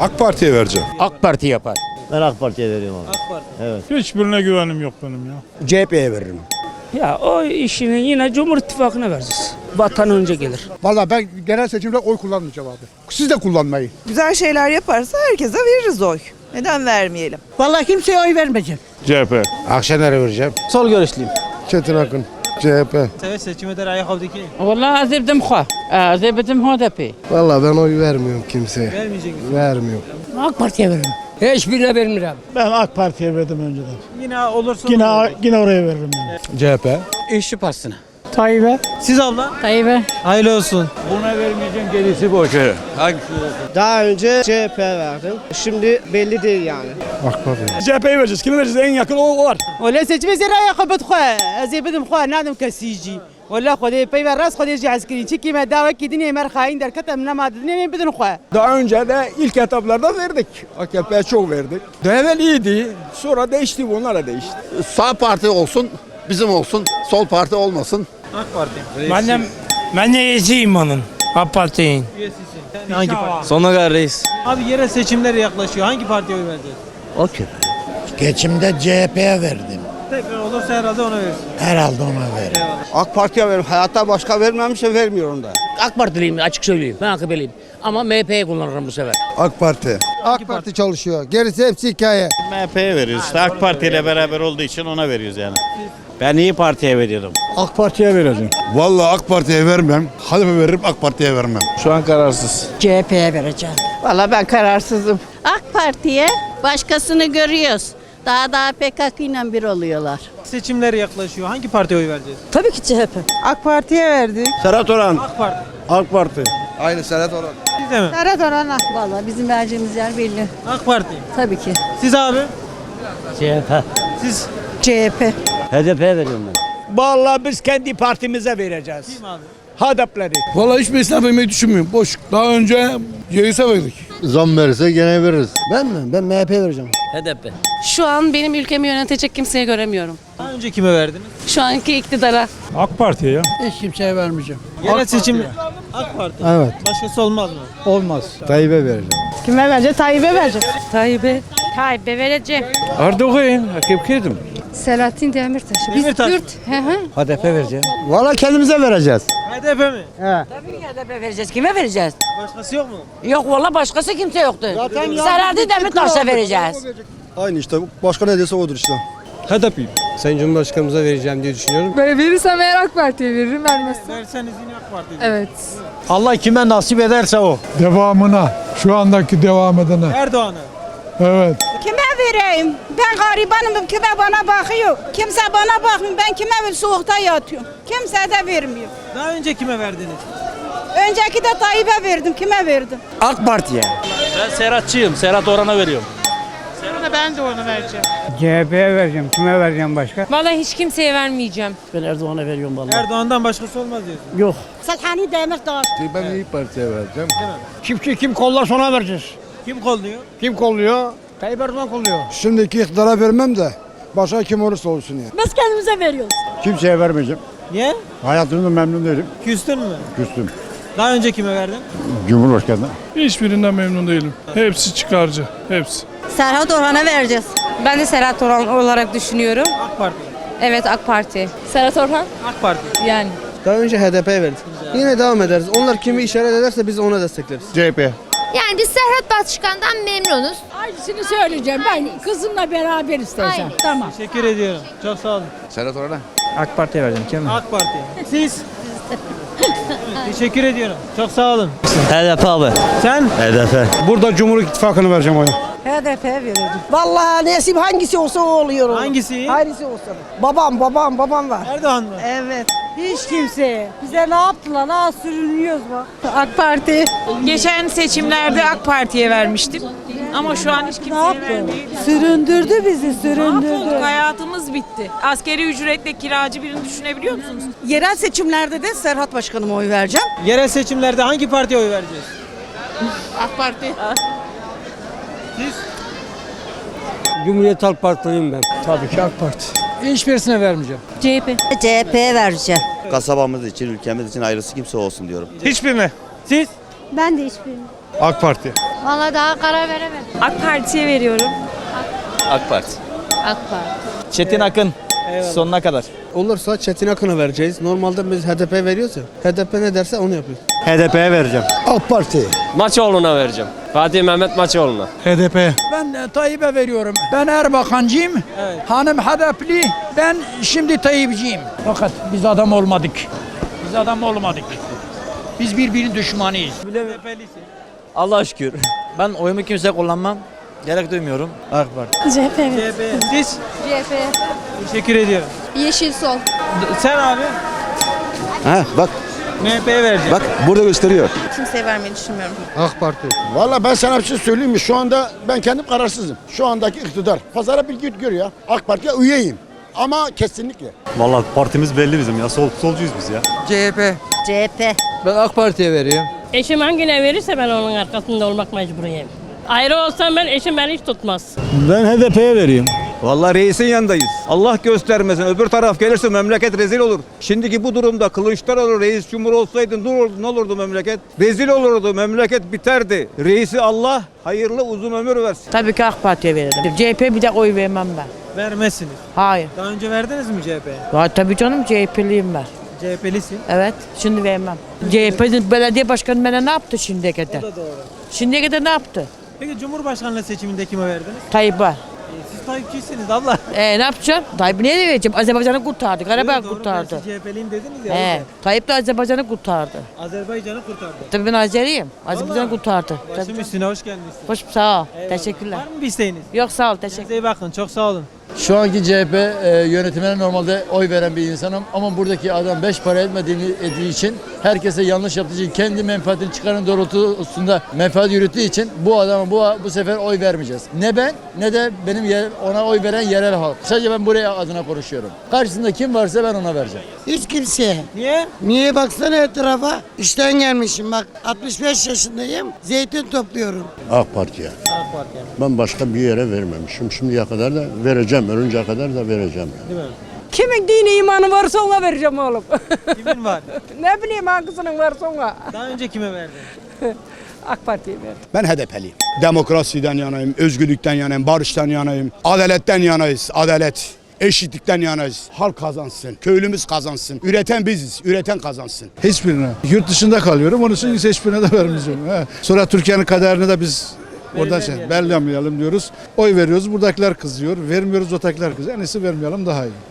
AK Parti'ye vereceğim. AK Parti yapar. Ben AK Parti'ye veriyorum abi. AK Parti. Hiçbirine güvenim yok benim ya. CHP'ye veririm. Ya o işini yine Cumhur İttifakı'na vereceğiz. Vatan önce gelir. Valla ben genel seçimde oy kullanmayacağım abi. Siz de kullanmayın. Güzel şeyler yaparsa herkese veririz oy. Neden vermeyelim? Vallahi kimseye oy vermeyeceğim. CHP. Akşener'e vereceğim. Sol görüşlüyüm. Çetin Akın, CHP. Evet seçime de Rayak Avdaki. Vallahi azebdim xo. Azebdim HDP. Valla ben oy vermiyorum kimseye. Vermeyecek misin? Vermiyorum. AK Parti'ye veririm. Hiçbirine vermiyorum. Ben AK Parti'ye verdim önceden. Yine olursa Yine yine oraya veririm yani. CHP. İşçi Partisi'ne. Tayyip'e. Siz abla? Tayyip'e. Hayırlı olsun. Buna vermeyeceğim gerisi boş ver. Hangisi? Daha önce CHP verdim. Şimdi belli değil yani. AK Parti. CHP'yi vereceğiz. Kimi vereceğiz? En yakın o var. ولا سجبه زي رايح خبط خو ازبدم خو نادم كسيجي ولا خدي بي راس خدي جي عسكري تشكي ما داوا كي دنيا مر خاين در كتم نما دنيا بدن خو Daha önce de ilk etaplarda verdik. AKP'ye çok verdik. Evvel iyiydi. Sonra değişti. Bunlar da değişti. Sağ parti olsun, bizim olsun. Sol parti olmasın. AK Parti. Benim ben de üyesiyim onun. AK Parti'nin. Üyesisin. Yani hangi parti? Sonuna kadar reis. Abi yerel seçimler yaklaşıyor. Hangi partiye oy vereceğiz? Okey. Geçimde CHP'ye verdim. Olursa herhalde ona verirsin. Herhalde ona veririm. AK Parti'ye veririm. Hayatta başka vermemişse vermiyorum da. AK Partiliyim açık söyleyeyim. Ben AKP'liyim. Ama MHP'yi kullanırım bu sefer. AK Parti. AK Parti çalışıyor. Gerisi hepsi hikaye. MHP'ye veriyoruz. İşte AK Parti ile beraber olduğu için ona veriyoruz yani. Ben iyi Parti'ye veriyorum. AK Parti'ye vereceğim. Vallahi AK Parti'ye vermem. Halife veririm, AK Parti'ye vermem. Şu an kararsız. CHP'ye vereceğim. Valla ben kararsızım. AK Parti'ye başkasını görüyoruz. Daha daha PKK ile bir oluyorlar. Seçimler yaklaşıyor. Hangi partiye oy vereceğiz? Tabii ki CHP. AK Parti'ye verdik. Serhat Orhan. AK Parti. AK Parti. Aynı Serhat Orhan. Siz de mi? Serhat Orhan'a. Valla bizim vereceğimiz yer belli. AK Parti. Tabii ki. Siz abi? CHP. Siz CHP. HDP'ye veriyorum ben. Vallahi biz kendi partimize vereceğiz. kim abi? HDP'leri. Vallahi hiçbirisine vermeyi düşünmüyorum. Boş. Daha önce CHS'e verdik. Zam verirse gene veririz. Ben mi? Ben MHP vereceğim. HDP. Şu an benim ülkemi yönetecek kimseye göremiyorum. Daha önce kime verdiniz? Şu anki iktidara. AK Parti'ye ya. Hiç kimseye vermeyeceğim. Yerel seçim. AK Parti. Evet. Başkası olmaz mı? Olmaz. Tayyip'e vereceğim. Kime vereceğiz? Tayyip'e vereceğiz. Tayyip'e. Tayyip'e vereceğim. Erdoğan. AKP'ydim. Selahattin Demirtaş. Demirtaş. Hı hı. HDP vereceğim. Valla kendimize vereceğiz. HDP mi? HDP vereceğiz. Kime vereceğiz? Başkası yok mu? Yok valla başkası kimse yoktu. Selahattin Demirtaş'a vereceğiz. Aynı işte. Başka ne dese odur işte. HDP. Sayın Cumhurbaşkanımıza vereceğim diye düşünüyorum. Böyle verirsem eğer AK Parti'ye veririm vermezsem. Verseniz yine AK Parti. Evet. Allah kime nasip ederse o. Devamına. Şu andaki devam edene. Erdoğan'a. Evet. Kime vereyim? Ben garibanım. Kime bana bakıyor? Kimse bana bakmıyor. Ben kime soğukta yatıyorum. Kimse de vermiyor. Daha önce kime verdiniz? Önceki de Tayyip'e verdim. Kime verdim? AK Parti'ye. Ben Serhatçıyım. Serhat Orhan'a veriyorum. CHP'ye vereceğim. Kime vereceğim başka? Vallahi hiç kimseye vermeyeceğim. Ben Erdoğan'a veriyorum vallahi. Erdoğan'dan başkası olmaz diyorsun. Yok. Selhani Demirtaş. Ben iyi Parti'ye vereceğim. Kim ki kim kollar ona vereceğiz. Kim kolluyor? Kim kolluyor? Tayyip Erdoğan kolluyor. Şimdiki iktidara vermem de başka kim olursa olsun ya. Biz kendimize veriyoruz. Kimseye vermeyeceğim. Niye? Hayatımda memnun değilim. Küstün mü? Küstüm. Daha önce kime verdin? Cumhurbaşkanı. Hiçbirinden memnun değilim. Hepsi çıkarcı. Hepsi. Serhat Orhan'a vereceğiz. Ben de Serhat Orhan olarak düşünüyorum. AK Parti. Evet AK Parti. Serhat Orhan? AK Parti. Yani. Daha önce HDP'ye verdik. Yine devam ederiz. Onlar kimi işaret ederse biz ona destekleriz. CHP. Yani biz Serhat Başkan'dan memnunuz. Aynısını söyleyeceğim. Ben kızımla beraber isteyeceğim. Aynen. Tamam. Teşekkür ediyorum. Çok sağ olun. Serhat Orhan'a. AK Parti'ye vereceğim. Kim? AK Parti. Siz? Teşekkür ediyorum. Çok sağ olun. HDP abi. Sen? HDP. Burada Cumhur İttifakı'nı vereceğim oya. HDP'ye verirdim. Vallahi Nesim hangisi olsa o oluyor. Hangisi? Hangisi olsa. Babam babam babam var. Erdoğan mı? Evet. Hiç kimseye. Bize ne yaptılar? Ha sürünüyoruz bak. AK Parti. Geçen seçimlerde AK Parti'ye vermiştim. Ama şu an hiç Ne kimseye yaptı? vermeyeyim. Süründürdü bizi Mahvolduk, süründürdü. hayatımız bitti. Askeri ücretle kiracı birini düşünebiliyor musunuz? Yerel seçimlerde de Serhat Başkanıma oy vereceğim. Yerel seçimlerde hangi partiye oy vereceğiz? AK Parti. Siz? Cumhuriyet Halk Partiliyim ben. Tabii ki AK Parti. Hiçbirisine vermeyeceğim. CHP. CHP'ye vereceğim. Kasabamız için, ülkemiz için ayrısı kimse olsun diyorum. Hiçbirine. Siz? Ben de hiçbirini. AK Parti. Vallahi daha karar veremedim. AK Parti'ye veriyorum. AK Parti. AK Parti. Çetin Akın. Sonuna kadar. Olursa Çetin Akın'a vereceğiz. Normalde biz HDP veriyoruz ya. HDP ne derse onu yapıyoruz. HDP'ye vereceğim. AK Parti. Maçoğlu'na vereceğim. Fatih Mehmet Maçoğlu'na. HDP. Ben Tayyip'e veriyorum. Ben Erbakancıyım. Hanım HDP'li. Ben şimdi Tayyip'ciyim. Fakat biz adam olmadık. Biz adam olmadık. Biz birbirinin düşmanıyız. Allah şükür. Ben oyumu kimseye kullanmam. Gerek duymuyorum. AK Parti. CHP CHP. Siz? CHP. Teşekkür ediyorum. Yeşil sol. Sen abi? Ha bak MHP'ye vereceğim. bak burada gösteriyor. Kimseye vermeyi düşünmüyorum. AK Parti. Valla ben sana bir şey söyleyeyim mi? Şu anda ben kendim kararsızım. Şu andaki iktidar. Pazara bilgi görüyor ya. AK Parti'ye üyeyim. Ama kesinlikle. Valla partimiz belli bizim ya. Sol, solcuyuz biz ya. CHP. CHP. Ben AK Parti'ye veriyorum. Eşim hangine verirse ben onun arkasında olmak mecburiyim. Ayrı olsam ben eşim beni hiç tutmaz. Ben HDP'ye vereyim. Vallahi reisin yanındayız. Allah göstermesin. Öbür taraf gelirse memleket rezil olur. Şimdiki bu durumda Kılıçdaroğlu reis cumhur olsaydı ne olurdu, ne olurdu memleket? Rezil olurdu. Memleket biterdi. Reisi Allah hayırlı uzun ömür versin. Tabii ki AK Parti'ye veririm. CHP bir de oy vermem ben. Vermezsiniz. Hayır. Daha önce verdiniz mi CHP'ye? Ya tabii canım CHP'liyim ben. CHP'lisin. Evet, şimdi vermem. CHP'nin belediye başkanı bana ne yaptı şimdiye kadar? O da doğru. Şimdiye kadar ne yaptı? Peki Cumhurbaşkanlığı seçiminde kime verdiniz? Tayyip'e. Ee, Siz Tayyipçisiniz abla. E ne yapacağım? Tayyip'i neye vereceğim? Azerbaycan'ı kurtardı, Karabağ Doğru, kurtardı. Siz CHP'liyim dediniz ya. yüzden. Tayyip de Azerbaycan'ı kurtardı. Azerbaycan'ı kurtardı. Tabii ben Azeriyim. Azerbaycan'ı Vallahi. kurtardı. Başım Tabii. üstüne hoş geldiniz. Hoş sağ ol. Eyvallah. Teşekkürler. Var mı bir isteğiniz? Yok sağ ol, teşekkür. Kendinize iyi bakın. Çok sağ olun. Şu anki CHP e, yönetimine normalde oy veren bir insanım ama buradaki adam beş para etmediğini ettiği için herkese yanlış yaptığı için kendi menfaatini çıkarın doğrultusunda menfaat yürüttüğü için bu adama bu bu sefer oy vermeyeceğiz. Ne ben ne de benim yer, ona oy veren yerel halk. Sadece ben buraya adına konuşuyorum. Karşısında kim varsa ben ona vereceğim. Hiç kimseye. Niye? Niye baksana etrafa? İşten gelmişim bak 65 yaşındayım. Zeytin topluyorum. AK Parti'ye. AK Parti. Ben başka bir yere vermemişim. Şimdiye kadar da vereceğim. Ölünceye kadar da vereceğim. Değil mi? Kimin dini imanı varsa ona vereceğim oğlum. Kimin var? ne bileyim hangisinin varsa ona. Daha önce kime verdin? AK Parti'ye verdim. Ben HDP'liyim. Demokrasiden yanayım, özgürlükten yanayım, barıştan yanayım, adaletten yanayız, adalet. Eşitlikten yanayız. Halk kazansın, köylümüz kazansın. Üreten biziz, üreten kazansın. Hiçbirine. Yurt dışında kalıyorum. Onun için hiçbirine de vermeyeceğim. He. Sonra Türkiye'nin kaderini de biz Orada şey, Belirlemeyelim. diyoruz. Oy veriyoruz. Buradakiler kızıyor. Vermiyoruz. Oradakiler kızıyor. En iyisi vermeyelim daha iyi.